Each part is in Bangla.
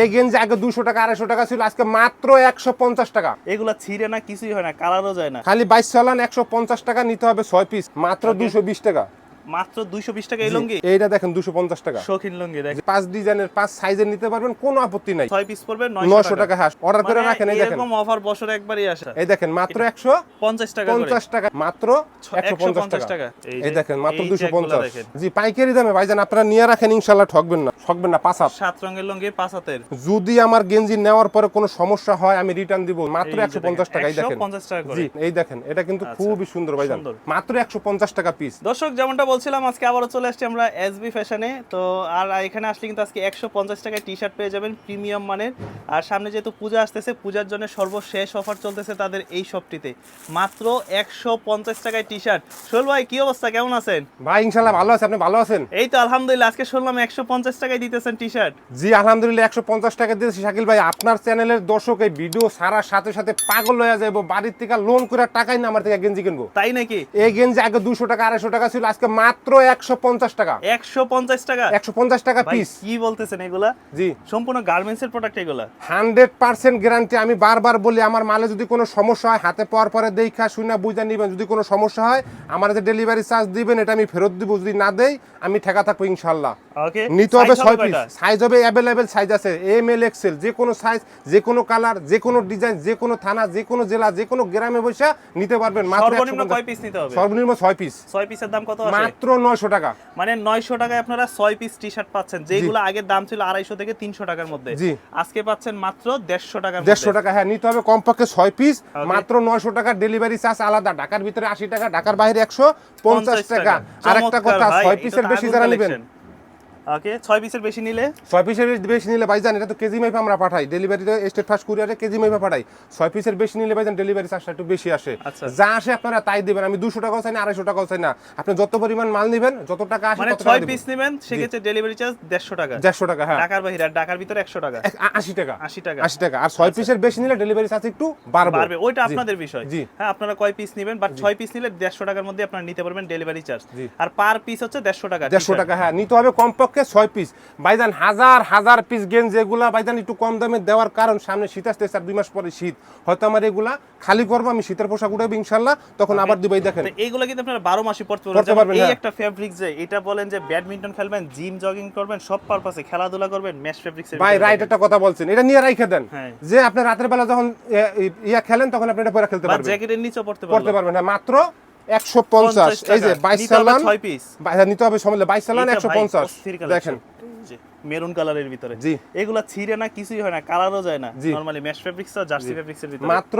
এই গেঞ্জি আগে দুশো টাকা আড়াইশো টাকা ছিল আজকে মাত্র একশো পঞ্চাশ টাকা। এগুলো ছিঁড়ে না কিছুই হয় না কালারও যায় না। খালি বাইশ চালান একশো পঞ্চাশ টাকা নিতে হবে ছয় পিস মাত্র দুশো বিশ টাকা। মাত্র দুইশো বিশ টাকা এই লুঙ্গি? এইটা দেখেন দুশো পঞ্চাশ টাকা। শৌখিন লুঙ্গি দেখ পাঁচ ডিজাইনের পাঁচ সাইজের নিতে পারবেন কোনো আপত্তি নাই। ছয় পিস পড়বে নয়শো নয়শো টাকা। অর্ডার করে মানে রাখেন এই দেখেন। এরকম অফার বছরে একবারই আসে। এই দেখেন মাত্র একশো পঞ্চাশ টাকা করে। পঞ্চাশ টাকা মাত্র 150 টাকা। এই দেখেন মাত্র এই দুশো ট্যাগগুলো পঞ্চাশ। দেখেন। জি পাইকারি দামে ভাইজান আপনারা নিয়ে রাখেন ইনশাল্লাহ ঠকবেন না ঠকবেন না পাঁচ হাত। সাত রঙের লুঙ্গি পাঁচ হাতের। যদি আমার গেঞ্জি নেওয়ার পরে কোনো সমস্যা হয় আমি রিটার্ন দিব। মাত্র এই যে একশো পঞ্চাশ দেখেন, টাকা এই দেখেন। 150 টাকা জি এই দেখেন এটা কিন্তু আচ্ছা, খুবই সুন্দর ভাইজান। মাত্র একশো পঞ্চাশ টাকা পিস দর্শক যেমনটা বলছিলাম আজকে আবারও চলে আসছি আমরা এসবি ফ্যাশনে তো আর এখানে আসলে কিন্তু আজকে একশো পঞ্চাশ টাকায় টি শার্ট পেয়ে যাবেন প্রিমিয়াম মানের। আর সামনে যেহেতু পূজা আসতেছে পূজার জন্য সর্বশেষ অফার চলতেছে তাদের এই শপটিতে মাত্র একশো পঞ্চাশ টাকায় টি শার্ট শোল ভাই কি অবস্থা? কেমন আছেন? ভাই ইনশাল্লাহ ভালো আছে। আপনি ভালো আছেন? এই তো আলহামদুলিল্লাহ। আজকে শুনলাম একশো পঞ্চাশ টাকায় দিতেছেন টি শার্ট জি আলহামদুলিল্লাহ একশো পঞ্চাশ টাকা দিয়েছি। শাকিল ভাই আপনার চ্যানেলের দর্শক এই ভিডিও সারার সাথে সাথে পাগল হয়ে যাব বাড়ির থেকে লোন করে টাকাই না আমার থেকে গেঞ্জি কিনবো। তাই নাকি? এই গেঞ্জি আগে দুশো টাকা আড়াইশো টাকা ছিল। আজকে মাত্র একশো পঞ্চাশ টাকা। একশো পঞ্চাশ টাকা? একশো পঞ্চাশ টাকা পিস কি বলতেছেন এগুলা? জি। সম্পূর্ণ গার্মেন্টস এর প্রোডাক্ট এগুলা। হান্ড্রেড পার্সেন্ট গ্যারান্টি আমি বারবার বলি আমার মালে যদি কোনো সমস্যা হয় হাতে পাওয়ার পরে দেখা শুনে বুঝে নিবেন। যদি কোনো সমস্যা হয় আমার যে ডেলিভারি চার্জ দিবেন এটা আমি ফেরত দিব। যদি না দেই আমি ঠেকা থাকব ইনশাল্লাহ ওকে নিতে হবে ছয় পিস সাইজ হবে অ্যাভেলেবেল সাইজ আছে। এম এল এক্সেল যে কোনো সাইজ যে কোনো কালার যে কোনো ডিজাইন যে কোনো থানা যে কোনো জেলা যে কোনো গ্রামে বসে নিতে পারবেন। মাত্র সর্বনিম্ন কয় পিস নিতে হবে? সর্বনিম্ন ছয় পিস ছয় পিসের দাম কত আছে মাত্র নয়শো টাকা। মানে নয়শো টাকায় আপনারা ছয় পিস টি শার্ট পাচ্ছেন যেগুলো আগের দাম ছিল আড়াইশো থেকে তিনশো টাকার মধ্যে। আজকে পাচ্ছেন মাত্র দেড়শো টাকার দেড়শো টাকা হ্যাঁ নিতে হবে কমপক্ষে ছয় পিস মাত্র নয়শো টাকা ডেলিভারি চার্জ আলাদা। ঢাকার ভিতরে আশি টাকা ঢাকার বাইরে একশো পঞ্চাশ টাকা। আর একটা কথা ছয় পিসের বেশি যারা নেবেন। ওকে ছয় পিসের বেশি নিলে? ছয় পিসের বেশি নিলে ভাইজান এটা তো কেজি মাইপে আমরা পাঠাই। ডেলিভারিতে স্টেট ফার্স্ট কুরিয়ারে কেজি মাইপে পাঠাই। ছয় পিসের বেশি নিলে ভাইজান ডেলিভারি চার্জটা একটু বেশি আসে। আচ্ছা। যা আসে আপনারা তাই দিবেন। আমি দুশো টাকাও চাই না আড়াইশো টাকাও চাই না। আপনি যত পরিমাণ মাল নেবেন যত টাকা আসে মানে তত ছয় টাকা পিস নেবেন সেক্ষেত্রে ডেলিভারি চার্জ দেড়শো টাকা। দেড়শো টাকা হ্যাঁ। ঢাকার আর ঢাকার ভিতরে একশো টাকা। এক- আ- আশি টাকা। আশি টাকা। আশি টাকা। আর ছয় পিসের বেশি নিলে ডেলিভারি চার্জ একটু বাড়বে। বাড়বে। ওইটা আপনাদের বিষয়। জি। হ্যাঁ আপনারা কয় পিস নেবেন বাট ছয় পিস নিলে দেড়শো টাকার মধ্যে আপনারা নিতে পারবেন ডেলিভারি চার্জ আর পার পিস হচ্ছে দেড়শো টাকা। দেড়শো t-shirt। টাকা হ্যাঁ। নিতে হবে কমপক্ষে ছয় পিস ভাইজান হাজার হাজার পিস গেঞ্জ যেগুলা ভাইজান একটু কম দামে দেওয়ার কারণ সামনে শীত আসতেছে আর দুই মাস পরে শীত। হয়তো আমার এগুলা খালি করব আমি শীতের পোশাক উঠাবো ইনশাল্লাহ তখন আবার দিবাই দেখেন। তো এইগুলো কিন্তু আপনারা বারো মাসে পড়তে পারবেন। এই হ্যাঁ। একটা ফেব্রিক যে এটা বলেন যে ব্যাডমিন্টন খেলবেন জিম জগিং করবেন সব পারপাসে খেলাধুলা করবেন ম্যাচ ফেব্রিক্স ভাই রাইট একটা কথা বলছেন। এটা নিয়ে রাইখে দেন। হ্যাঁ। যে আপনি রাতের বেলা যখন ইয়া খেলেন তখন আপনি এটা পরে খেলতে পারবেন। জ্যাকেটের নিচেও পড়তে পড়তে পারবেন। পারবেন হ্যাঁ মাত্র একশো পঞ্চাশ। এই যে বাইশ সালান নিতে হবে সমলে বাইশ সালান একশো পঞ্চাশ। দেখেন। মেরুন কালারের ভিতরে। জি। এগুলা ছিঁড়ে না কিছুই হয় না কালারও যায় না। Normally mesh fabrics jersey fabrics এর ভিতরে। মাত্র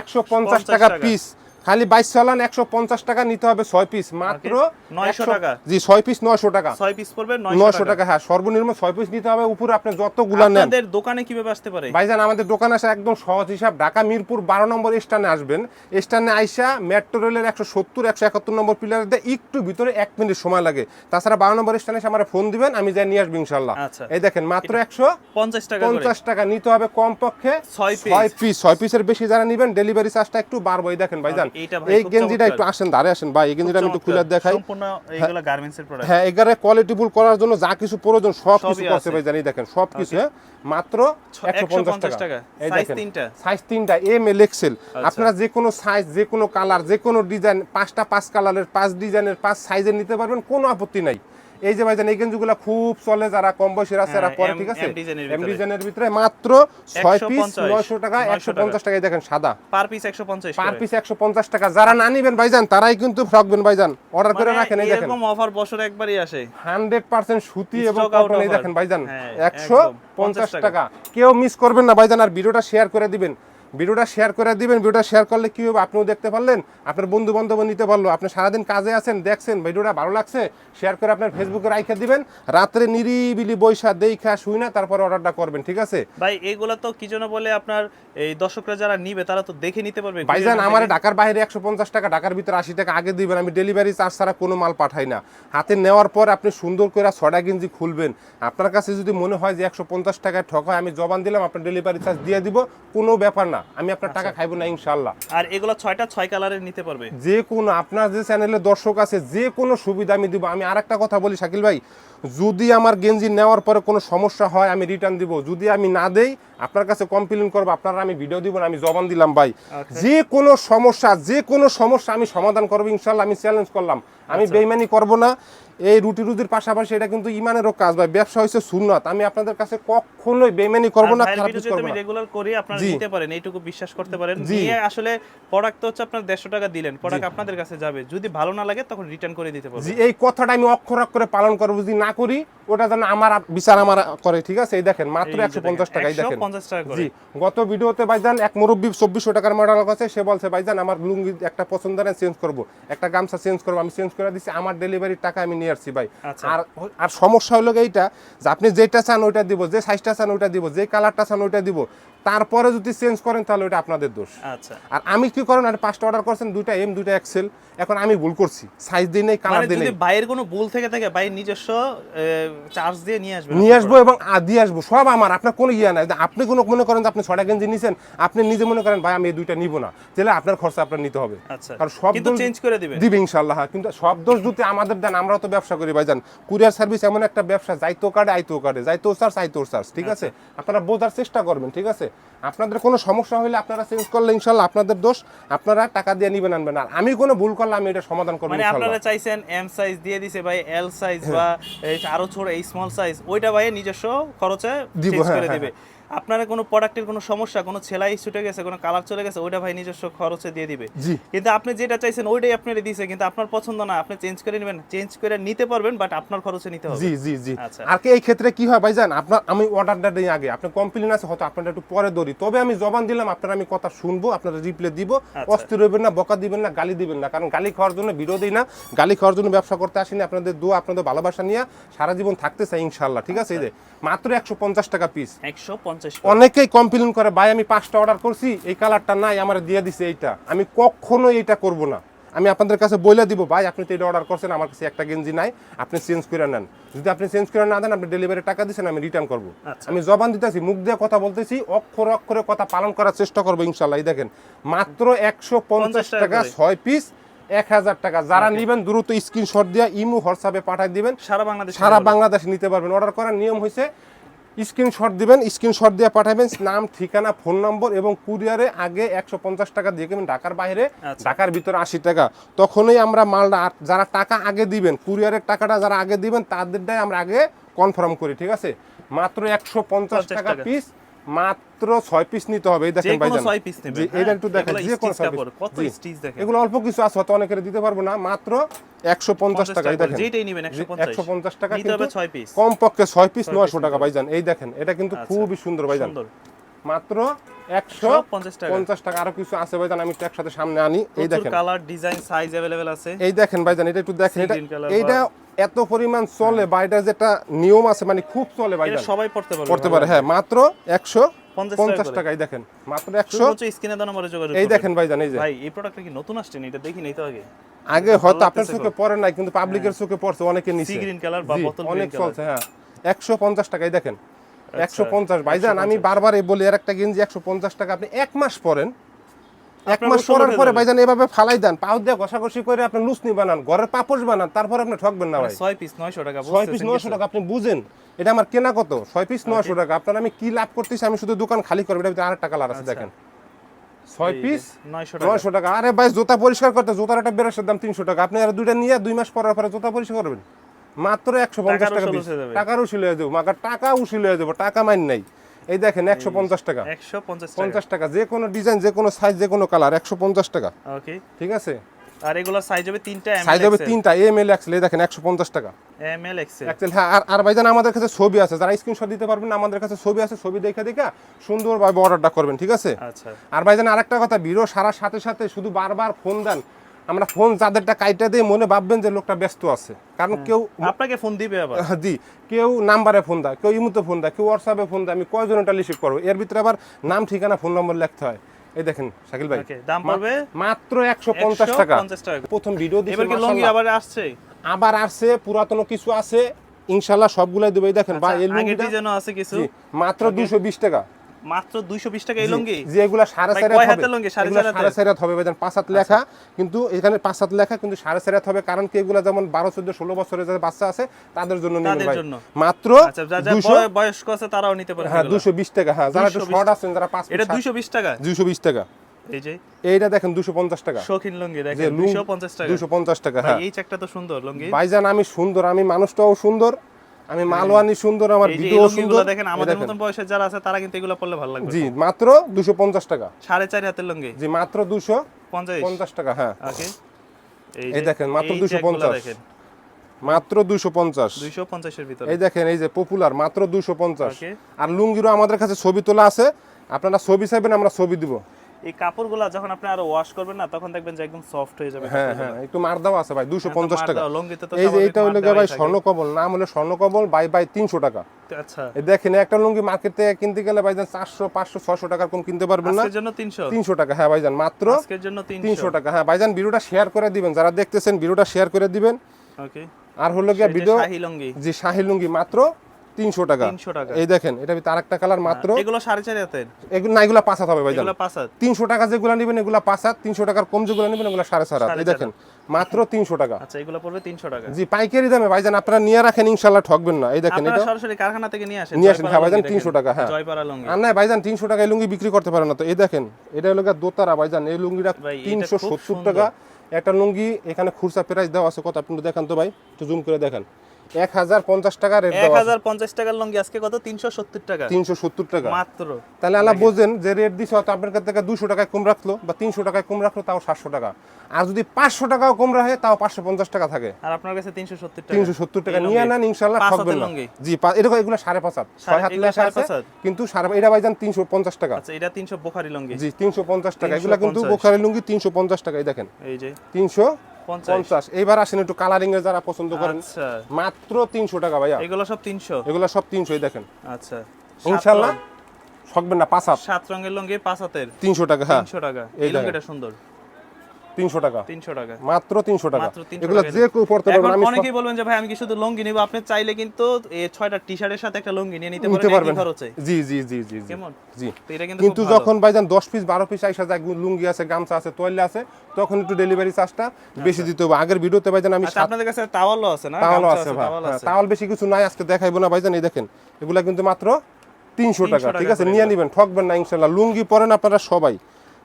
একশো পঞ্চাশ 50 টাকা টাকা। পিস খালি বাইশ চালান একশো পঞ্চাশ টাকা নিতে হবে ছয় পিস মাত্র 900 100 টাকা। জি ছয় পিস নয়শো টাকা। ছয় পিস পড়বে নয়শো নয়শো টাকা। হ্যাঁ সর্বনিম্ন ছয় পিস নিতে হবে। উপরে আপনি যতগুলা নেন। আপনাদের দোকানে কীভাবে আসতে পারে? ভাইজান আমাদের দোকান আসা একদম সহজ হিসাব। ঢাকা মিরপুর বারো নম্বর স্টানে আসবেন। স্টানে আইসা মেট্রো রেলের একশো সত্তর একশো একাত্তর নম্বর পিলার দিয়ে একটু ভিতরে এক মিনিট সময় লাগে। তাছাড়া বারো নম্বর স্টানে এসে আমার ফোন দিবেন আমি যাই নিয়ে আসব ইনশাল্লাহ আচ্ছা। এই দেখেন মাত্র একশো পঞ্চাশ টাকা পঞ্চাশ টাকা নিতে হবে কমপক্ষে ছয় piece। ছয় পিস ছয় পিসের বেশি যারা নিবেন ডেলিভারি চার্জটা একটু বাড়বো। এই দেখেন ভাইজান এই গেঞ্জিটা একটু আসেন আসেন ভাই এই গেঞ্জিটা আমি একটু খুলে দেখাই। সম্পূর্ণ এইগুলা গার্মেন্টস প্রোডাক্ট হ্যাঁ এগারে কোয়ালিটিফুল করার জন্য যা কিছু প্রয়োজন সব কিছু সবই আছে। ভাই জানি দেখেন সব কিছু হ্যাঁ। মাত্র একশো পঞ্চাশ 150 টাকা। এই তিনটা? সাইজ তিনটা এম এল এক্সেল। আপনারা যে কোনো সাইজ যে কোনো কালার যে কোনো ডিজাইন পাঁচটা পাঁচ কালারের পাঁচ ডিজাইনের পাঁচ সাইজের নিতে পারবেন কোনো আপত্তি নাই। এই যে ভাইজান এই গেঞ্জিগুলো খুব চলে যারা কম বয়সের আছে এরা হ্যাঁ, পরে ঠিক আছে? এম ডিজাইনের ভিতরে। মাত্র ছয় পিস 150, নয়শো টাকা 900 একশো পঞ্চাশ টাকায় দেখেন সাদা। পার পিস একশো পঞ্চাশ পার পিস একশো পঞ্চাশ টাকা। যারা না নিবেন ভাইজান তারাই কিন্তু ঠকবেন ভাইজান। অর্ডার করে রাখেন এই দেখেন। মানে এরকম অফার বছরে একবারই আসে। হান্ড্রেড পার্সেন্ট সুতি এবং কটন এই দেখেন ভাইজান। হ্যাঁ, একশো পঞ্চাশ টাকা। কেউ মিস করবেন না ভাইজান আর ভিডিওটা শেয়ার করে দিবেন। ভিডিওটা শেয়ার করে দিবেন ভিডিওটা শেয়ার করলে কী হবে আপনিও দেখতে পারলেন আপনার বন্ধু বান্ধব নিতে পারল আপনি সারাদিন কাজে আছেন দেখছেন ভিডিওটা ভালো লাগছে শেয়ার করে আপনার ফেসবুকে রাইখে দিবেন রাত্রে নিরিবিলি বৈশা দেইখা শুই না তারপরে অর্ডারটা করবেন ঠিক আছে? ভাই এগুলা তো কি জন্য বলে আপনার এই দর্শকরা যারা নিবে তারা তো দেখে নিতে পারবে ভাইজান ভিডিওর আমার। ঢাকার বাইরে একশো পঞ্চাশ টাকা ঢাকার ভিতরে আশি টাকা আগে দিবেন আমি ডেলিভারি চার্জ ছাড়া কোনো মাল পাঠাই না। হাতে নেওয়ার পর আপনি সুন্দর করে ছটা গেঞ্জি খুলবেন। আপনার কাছে যদি মনে হয় যে একশো পঞ্চাশ টাকায় ঠক হয় আমি জবান দিলাম আপনার ডেলিভারি চার্জ দিয়ে দিব কোনো ব্যাপার না। আমি আপনার টাকা খাইবো না ইনশাল্লাহ আর এগুলো ছয়টা ছয় কালারের নিতে পারবে? যে কোনো আপনার যে চ্যানেলে দর্শক আছে যে কোনো সুবিধা আমি দিব। আমি আর একটা কথা বলি শাকিল ভাই। যদি আমার গেঞ্জি নেওয়ার পরে কোনো সমস্যা হয় আমি রিটার্ন দিব। যদি আমি না দেই আপনার কাছে কমপ্লেন করব আপনারা আমি ভিডিও দিব আমি জবান দিলাম ভাই। যে কোনো সমস্যা যে কোনো সমস্যা আমি সমাধান করব ইনশাল্লাহ আমি চ্যালেঞ্জ করলাম। আমি আচ্ছা। বেইমানি করব না। এই রুটি রুটির পাশাপাশি এটা কিন্তু ইমানেরও কাজ ভাই ব্যবসা হচ্ছে সুন্নত। আমি আপনাদের কাছে কখনোই বেইমানি করব না খারাপ কিছু করব না। রেগুলার করি আপনারা। নিতে পারেন এইটুকু বিশ্বাস করতে পারেন। জি। নিয়ে আসলে প্রোডাক্ট তো হচ্ছে আপনার দেড়শো টাকা দিলেন প্রোডাক্ট আপনাদের কাছে যাবে। যদি ভালো না লাগে তখন রিটার্ন করে দিতে পারবেন। জি এই কথাটা আমি অক্ষর অক্ষরে পালন করব। যদি না করি ওটা যেন আমার বিচার আমার করে ঠিক আছে? এই দেখেন মাত্র একশো পঞ্চাশ টাকাই দেখেন। 150 টাকা করে। জি গত ভিডিওতে ভাইজান এক মুরব্বী চব্বিশশো টাকার মডেল আছে সে বলছে ভাইজান আমার লুঙ্গি একটা পছন্দ না চেঞ্জ করব। একটা গামছা চেঞ্জ করব আমি চেঞ্জ করে দিচ্ছি আমার ডেলিভারির টাকা আমি নিয়ে আসছি ভাই। আচ্ছা। আর আর সমস্যা হলো এইটা যে আপনি যেটা চান ওইটা দিব যে সাইজটা চান ওইটা দিব যে কালারটা চান ওইটা দিব। তারপরে যদি চেঞ্জ করেন তাহলে ওইটা আপনাদের দোষ। আচ্ছা। আর আমি কি করেন আর পাঁচটা অর্ডার করছেন দুইটা এম দুইটা এক্সেল এখন আমি ভুল করছি। সাইজ দিই নেই কালার মানে দিই যদি নেই। বাইরের কোনো ভুল থেকে থাকে বাইরের নিজস্ব চার্জ দিয়ে নিয়ে আসবেন নিয়ে আসব এবং আ- দিয়ে আসব সব আমার আপনার কোনো ইয়ে নাই। আপনি কোনো মনে করেন যে আপনি ছটা গেঞ্জি নিছেন আপনি নিজে মনে করেন ভাই আমি এই দুইটা নিব না। তাহলে আপনার খরচা আপনার নিতে হবে। আচ্ছা। আর সব কিন্তু চেঞ্জ করে দিবেন। দিবে ইনশাল্লাহ হ্যাঁ। কিন্তু সব দোষ যদি আমাদের দেন আমরাও তো ব্যবসা করি ভাইজান। কুরিয়ার সার্ভিস এমন একটা ব্যবসা যাইতো কার্ডে আইতো কার্ডে যাইতো চার্জ আইতো চার্জ ঠিক আছে? আচ্ছা। আপনারা বোঝার চেষ্টা করবেন ঠিক আছে? আপনাদের কোনো সমস্যা হলে আপনারা চেঞ্জ করলে ইনশাল্লাহ আপনাদের দোষ আপনারা টাকা দিয়ে নিবেন আনবেন। আর আমি কোনো ভুল করলে আমি এটা সমাধান করব মানে আপনারা চাইছেন এম সাইজ দিয়ে দিছে ভাই এল সাইজ হ্যাঁ। বা এই আরও ছোট এই স্মল সাইজ ওইটা ভাই নিজস্ব খরচে চেঞ্জ হ্যাঁ, করে হ্যাঁ, দিবে। আপনারা কোনো প্রোডাক্টের কোনো সমস্যা কোনো সেলাই ছুটে গেছে কোনো কালার চলে গেছে ওইটা ভাই নিজস্ব খরচে দিয়ে দিবে। কিন্তু আপনি যেটা চাইছেন ওইটাই আপনারা দিছে কিন্তু আপনার পছন্দ না আপনি চেঞ্জ করে নেবেন। চেঞ্জ করে নিতে পারবেন বাট আপনার খরচে নিতে হবে। জি জি জি। আচ্ছা। আর কি এই ক্ষেত্রে কি হয় ভাইজান? আপনার আমি অর্ডারটা দিই আগে। আপনার কমপ্লেন আছে হয়তো আপনারা একটু পরে দৌড়ি তবে আমি জবান দিলাম আপনারা আমি কথা শুনব আপনারা রিপ্লে দিব। আচ্ছা। অস্থির হইবেন না বকা দিবেন না গালি দিবেন না। কারণ গালি খাওয়ার জন্য বিরোধী না। গালি খাওয়ার জন্য ব্যবসা করতে আসিনি। আপনাদের দোয়া আপনাদের ভালোবাসা নিয়ে সারা জীবন থাকতে চাই ইনশাল্লাহ ঠিক আছে? এই যে মাত্র একশো পঞ্চাশ টাকা পিস একশো পঞ্চাশ অনেকেই কমপ্লেন করে ভাই আমি পাঁচটা অর্ডার করছি এই কালারটা নাই আমার দিয়ে দিছে এইটা। আমি কখনোই এইটা করব না। আমি আপনাদের কাছে বলে দিব ভাই আপনি তো এটা অর্ডার করছেন আমার কাছে একটা গেঞ্জি নাই আপনি চেঞ্জ করে নেন। যদি আপনি চেঞ্জ করে না দেন আপনি ডেলিভারি টাকা দিচ্ছেন আমি রিটার্ন করব। আচ্ছা। আমি জবান দিতেছি মুখ দিয়ে কথা বলতেছি অক্ষরে অক্ষরে কথা পালন করার চেষ্টা করব ইনশাল্লাহ এই দেখেন মাত্র একশো পঞ্চাশ টাকা টাকা ছয় পিস এক হাজার টাকা। যারা নেবেন দ্রুত স্ক্রিনশট দিয়ে ইমু হোয়াটসঅ্যাপে পাঠিয়ে দিবেন। সারা বাংলাদেশ সারা বাংলাদেশ নিতে পারবেন। অর্ডার করার নিয়ম হয়েছে স্ক্রিনশট দিবেন স্ক্রিনশট দিয়ে পাঠাবেন নাম ঠিকানা ফোন নম্বর এবং কুরিয়ারে আগে একশো পঞ্চাশ টাকা দিয়ে দেবেন ঢাকার বাইরে আচ্ছা। ঢাকার ভিতরে আশি টাকা তখনই আমরা মালটা যারা টাকা আগে দিবেন কুরিয়ারের টাকাটা যারা আগে দিবেন তাদেরটাই আমরা আগে কনফার্ম করি ঠিক আছে মাত্র একশো পঞ্চাশ 50 টাকা টাকা। পিস মাত্র ছয় পিস নিতে হবে এই দেখেন যে কোনো ভাইজান ছয় piece নেবেন, জি হ্যাঁ? এটা একটু দেখেন এগুলো যে কোনো stitch ছয় কাপড়, piece। কত জি। stitch দেখেন। এগুলো অল্প কিছু আছে হয়তো অনেকের দিতে পারবো না মাত্র একশো পঞ্চাশ টাকা এই দেখেন যেটাই নেবেন একশো একশো পঞ্চাশ টাকা নিতে হবে কিন্তু ছয় পিস কমপক্ষে ছয় পিস ছয় নয়শো piece টাকা নিতে ভাইজান এই দেখেন এটা কিন্তু আচ্ছা। খুবই সুন্দর ভাইজান সুন্দর মাত্র একশো 150 টাকা। পঞ্চাশ টাকা আরো কিছু আছে ভাইজান আমি একটু একসাথে সামনে আনি এই প্রচুর দেখেন কালার ডিজাইন সাইজ अवेलेबल আছে এই দেখেন ভাইজান এটা একটু দেখেন Sea এটা green color এইটা এত পরিমাণ চলে বা এটা যেটা নিয়ম আছে মানে খুব চলে ভাইজান সবাই পড়তে পারবে করতে পারে হ্যাঁ মাত্র একশো পঞ্চাশ। টাকাই দেখেন মাত্র একশো স্ক্রিনে দেওয়া নম্বরে যোগাযোগ এই দেখেন ভাইজান এই যে। ভাই এই প্রোডাক্টটা কি নতুন আসছে এটা দেখি নাই তো আগে। আগে হয়তো আপনার চোখে পড়ে নাই কিন্তু পাবলিকের চোখে পড়ছে অনেকে নিছে। Sea green color বা bottle অনেক। চলছে হ্যাঁ। একশো পঞ্চাশ টাকাই দেখেন। আচ্ছা, একশো পঞ্চাশ ভাইজান আমি বারবার এই বলি আর একটা গেঞ্জি একশো পঞ্চাশ টাকা আপনি এক মাস পরেন এক মাস উঠে পরে। ভাইজান এভাবে ফালাই দেন পাও দিয়ে ঘষাঘষি করে আপনি লুসনি বানান ঘরের পাপোশ বানান তারপর আপনি ঠকবেন না ভাই। ছয় পিস নয়শো টাকা ছয় পিস বুঝতেছেন নয়শো কিছু? টাকা আপনি বুঝেন এটা আমার কেনা কত? পিস নয়শো টাকা আপনার আমি কি লাভ করতেছি আমি শুধু দোকান খালি করব এটা আর টাকা লাভ আছে আচ্ছা। দেখেন। ছয় পিস যে, নয়শো টাকা। আরে ভাই জুতা পরিষ্কার করতে জুতার একটা বেরোসের দাম তিনশো টাকা আপনি আর দুইটা নিয়ে দুই মাস পরের পরে জুতা পরিষ্কার করবেন। মাত্র একশো পঞ্চাশ টাকার টাকা উসুল পিস টাকার হয়ে যাব মাগার টাকা হয়ে যাব টাকা মাইন নাই। এই দেখেন একশো পঞ্চাশ টাকা। একশো পঞ্চাশ টাকা। যে কোনো ডিজাইন যে কোনো সাইজ যে কোনো কালার একশো পঞ্চাশ টাকা। ওকে ঠিক আছে? আর এগুলো সাইজ হবে তিনটা সাইজ হবে তিনটা এম এল এক্সেল এই দেখেন একশো পঞ্চাশ টাকা। এম এল এক্সেল এক্সেল হ্যাঁ আর আর ভাইজান আমাদের কাছে ছবি আছে যারা স্ক্রিনশট দিতে পারবেন আমাদের কাছে ছবি আছে ছবি দেখে দেখে সুন্দরভাবে অর্ডারটা করবেন ঠিক আছে? আচ্ছা। আর ভাইজান আরেকটা কথা ভিডিও সারার সাথে সাথে শুধু বারবার ফোন দেন আমরা ফোন যাদেরটা কাইটা দিয়ে মনে ভাববেন যে লোকটা ব্যস্ত আছে। কারণ কেউ আপনাকে ফোন দিবে আবার? জি। কেউ নাম্বারে ফোন দেয় কেউ ইমুতে ফোন দেয় কেউ হোয়াটসঅ্যাপে ফোন দেয় আমি কয়জন এটা রিসিভ করব? এর ভিতরে আবার নাম ঠিকানা ফোন নম্বর লিখতে হয়। এই দেখেন শাকিল ভাই। দাম পড়বে মাত্র একশো পঞ্চাশ টাকা। 150 টাকা। প্রথম ভিডিও এবার কি লঙ্গি আবার আসছে? আবার আসছে পুরাতন কিছু আছে ইনশাল্লাহ সবগুলাই দেবে। দেখেন ভাই এই লুঙ্গিটা আছে কিছু। মাত্র দুশো বিশ টাকা। মাত্র দুইশো বিশ টাকা এই লুঙ্গি? এগুলা সাড়ে ভাই, চার কয় হাত হাতের লুঙ্গি? সাড়ে এগুলা চার হাতের? সাড়ে চার হাত হবে ভাইজান পাঁচ হাত লেখা কিন্তু এখানে হাত লেখা কিন্তু হাত হবে কারণ কি এগুলা যেমন বারো চোদ্দ ষোলো বছরের যাদের বাচ্চা আছে তাদের জন্য নেবেন ভাই। মাত্র আচ্ছা যা যা দুশো বয়- বয়স্ক আছে তারাও নিতে পারে হ্যাঁ দুশো বিশ টাকা হ্যাঁ যারা একটু শর্ট আছেন যারা এটা দুইশো বিশ টাকা? দুশো বিশ টাকা। এই যে। এইটা দেখেন টাকা। শৌখিন লুঙ্গি দেখেন দুইশো পঞ্চাশ টাকা। হ্যাঁ। এই চেকটা তো সুন্দর লুঙ্গি। ভাইজান আমি সুন্দর আমি মানুষটাও সুন্দর আমি মালওয়ানি সুন্দর আমার ভিডিও সুন্দর। দেখেন আমাদের। মতন বয়সের যারা আছে তারা কিন্তু এগুলো পড়লে ভালো লাগবে। জি মাত্র দুশো পঞ্চাশ টাকা। সাড়ে চারি হাতের লুঙ্গি? জি মাত্র দুশো পঞ্চাশ? পঞ্চাশ টাকা হ্যাঁ। ওকে। এই দেখেন, মাত্র 250 দেখেন। মাত্র দুশো পঞ্চাশ। দুইশো পঞ্চাশের ভিতরে। এই দেখেন এই যে পপুলার মাত্র দুশো পঞ্চাশ। Okay. আর লুঙ্গিরও আমাদের কাছে ছবি তোলা আছে। আপনারা ছবি চাইবেন আমরা ছবি দিব। এই কাপড়গুলো যখন আপনি আরও ওয়াশ করবেন না তখন দেখবেন যে একদম সফট হয়ে যাবে হ্যাঁ হ্যাঁ একটু মার দেওয়া আছে ভাই দুশো পঞ্চাশ টাকা। এই যে এইটা হলো ভাই। স্বর্ণকমল নাম হলো স্বর্ণকমল বাই বাই তিনশো টাকা। আচ্ছা। এই দেখেন একটা লুঙ্গি মার্কেট থেকে কিনতে গেলে ভাইজান চারশো পাঁচশো ছশো টাকার কম কিনতে পারবেন না। আজকের জন্য তিনশো? তিনশো টাকা হ্যাঁ ভাইজান মাত্র আজকের জন্য তিনশো। তিনশো টাকা। হ্যাঁ ভাইজান ভিডিওটা শেয়ার করে দিবেন। যারা দেখতেছেন ভিডিওটা শেয়ার করে দিবেন। ওকে আর হলো গিয়া ভিডিও শাহি লঙ্গি। যে শাহি লুঙ্গি মাত্র তিনশো টাকা। তিনশো টাকা। এই দেখেন এটা তার একটা কালার মাত্র। এগুলো সাড়ে চারি হাতের। এগুলো না এগুলো পাঁচ হাত হবে তিনশো টাকা যেগুলো নেবেন এগুলো পাঁচ হাত। তিনশো টাকার কম যেগুলো নেবেন এগুলো সাড়ে চার হাত। সাড়ে এই দেখেন মাত্র তিনশো টাকা। আচ্ছা এগুলো পড়বে তিনশো টাকা। জি পাইকারি দামে ভাইজান আপনারা নিয়ে রাখেন ইনশাল্লাহ ঠকবেন না। এই দেখেন এটা সরাসরি কারখানা থেকে নিয়ে আসেন নিয়ে আসেন, হ্যাঁ, ভাইজান। 300 টাকা, হ্যাঁ। জয়পাড়া লুঙ্গি। আর নাই ভাইজান তিনশো টাকায় লুঙ্গি বিক্রি করতে পারে না তো। এই দেখেন এটা হলো দোতারা ভাইজান এই লুঙ্গিটা তিনশো সত্তর টাকা। একটা লুঙ্গি এখানে খুরসা প্রাইস দেওয়া আছে কত আপনি দেখান তো ভাই একটু জুম করে দেখান। এক হাজার পঞ্চাশ টাকা রেট এক দেওয়া আছে। হাজার পঞ্চাশ টাকার লুঙ্গি আজকে কত? তিনশো সত্তর টাকা। তিনশো সত্তর টাকা। মাত্র। তাহলে আল্লাহ বোঝেন যে রেট দিছে হয়তো আপনার কাছ থেকে দুশো টাকায় কম রাখল বা তিনশো টাকায় কম রাখল তাও সাতশো টাকা। আর যদি পাঁচশো টাকাও কম রাখে তাও পাঁচশো পঞ্চাশ টাকা থাকে। আর আপনার কাছে তিনশো সত্তর টাকা। তিনশো সত্তর টাকা নিয়ে নেন ইনশাল্লাহ পাঁচ ঠকবেন না। জি এরকম এগুলো সাড়ে পাঁচ হাত। ছয় সাড়ে- হাত এগুলো লেখা আছে। কিন্তু এটা ভাইজান তিনশো পঞ্চাশ টাকা। আচ্ছা এটা তিনশো বোখারি লুঙ্গি। জি তিনশো পঞ্চাশ টাকা। এগুলো কিন্তু 350 বোখারি লুঙ্গি তিনশো পঞ্চাশ টাকা এই দেখেন। এই যে। তিনশো পঞ্চাশ। পঞ্চাশ। এইবার আসেন একটু কালারিং এর যারা পছন্দ করেন। আচ্ছা। মাত্র তিনশো টাকা ভাইয়া। এগুলো সব তিনশো? এগুলো সব তিনশো এই দেখেন। আচ্ছা। ইনশাল্লাহ ঠকবেন না পাঁচ হাত। সাত রঙের লঙ্গি পাঁচ হাতের। তিনশো টাকা হ্যাঁ। তিনশো টাকা। এই লুঙ্গিটা সুন্দর। তিনশো টাকা। তিনশো টাকা। মাত্র তিনশো টাকা। এগুলো যে কেউ পড়তে আমি অনেকেই বলবেন যে ভাই আমি কি শুধু লুঙ্গি নিব? আপনি চাইলে কিন্তু এই ছয়টা টি শার্টের সাথে একটা লুঙ্গি নিয়ে নিতে পারবেন। জি জি জি জি জি। কেমন? জি। তো এটা কিন্তু। যখন ভাইজান পিস বারো পিস আইসা যায় লুঙ্গি আছে গামছা আছে আছে তখন একটু ডেলিভারি চার্জটা বেশি দিতে হবে। আগের ভিডিওতে ভাইজান আমি আচ্ছা আপনাদের কাছে টাওয়ালও আছে না? আছে ভাই। টাওয়াল হ্যাঁ, বেশি কিছু নাই আজকে দেখাইবো না ভাইজান। এই দেখেন এগুলা কিন্তু মাত্র তিনশো টাকা। ঠিক আছে? নিয়ে নিবেন ঠকবেন না ইনশাল্লাহ। লুঙ্গি পরেন আপনারা সবাই।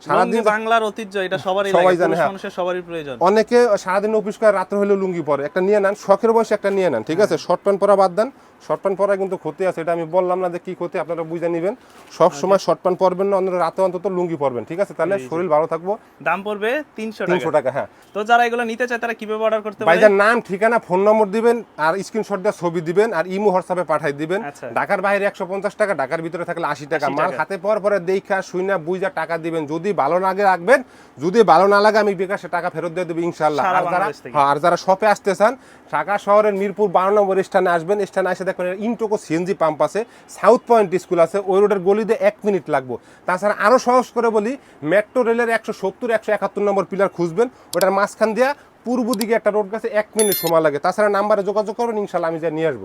সারাদিন বাংলার ঐতিহ্য এটা সবারই সবাই জানে, হ্যাঁ। মানুষের সবারই প্রয়োজন। অনেকে সারাদিন অফিস করে রাত্রে হলে লুঙ্গি পরে। একটা নিয়ে নেন শখের বয়সে একটা নিয়ে নেন ঠিক আছে? শর্ট প্যান্ট পরা বাদ দেন শর্ট প্যান্ট পরা কিন্তু ক্ষতি আছে এটা আমি বললাম না যে কি ক্ষতি আপনারা বুঝে নেবেন। সব সময় শর্ট প্যান্ট পরবেন না অন্য রাতে অন্তত লুঙ্গি পরবেন ঠিক আছে? তাহলে শরীর ভালো থাকব। দাম পড়বে তিনশো তিনশো টাকা হ্যাঁ। তো যারা এগুলো নিতে চায় তারা কীভাবে অর্ডার করতে পারে? ভাইজান নাম ঠিকানা ফোন নম্বর দিবেন আর স্ক্রিনশট দিয়ে ছবি দিবেন আর ইমো হোয়াটসঅ্যাপে পাঠাই দিবেন। আচ্ছা। ঢাকার বাইরে একশো পঞ্চাশ টাকা ঢাকার ভিতরে থাকলে আশি টাকা। মাল হাতে পাওয়ার পরে দেখা শুইনা বুঝা টাকা দিবেন। যদি ভালো লাগে রাখবেন। যদি ভালো না লাগে আমি বিকাশে টাকা ফেরত দিয়ে দেবো ইনশাল্লাহ আর যারা বাংলাদেশ হ্যাঁ, আর যারা শপে আসতে চান ঢাকা শহরের মিরপুর বারো নম্বর স্থানে আসবেন। স্থানে এসে দেখবেন ইনটোকো সিএনজি পাম্প আছে, সাউথ পয়েন্ট স্কুল আছে, ওই রোডের গলিতে এক মিনিট লাগবো। তাছাড়া আরও সহজ করে বলি, মেট্রো রেলের একশো সত্তর, একশো একাত্তর নম্বর পিলার খুঁজবেন, ওটার মাঝখান দিয়া পূর্ব দিকে একটা রোড গেছে, এক মিনিট সময় লাগে। তাছাড়া নাম্বারে যোগাযোগ করবেন ইনশাল্লাহ আমি যা নিয়ে আসব।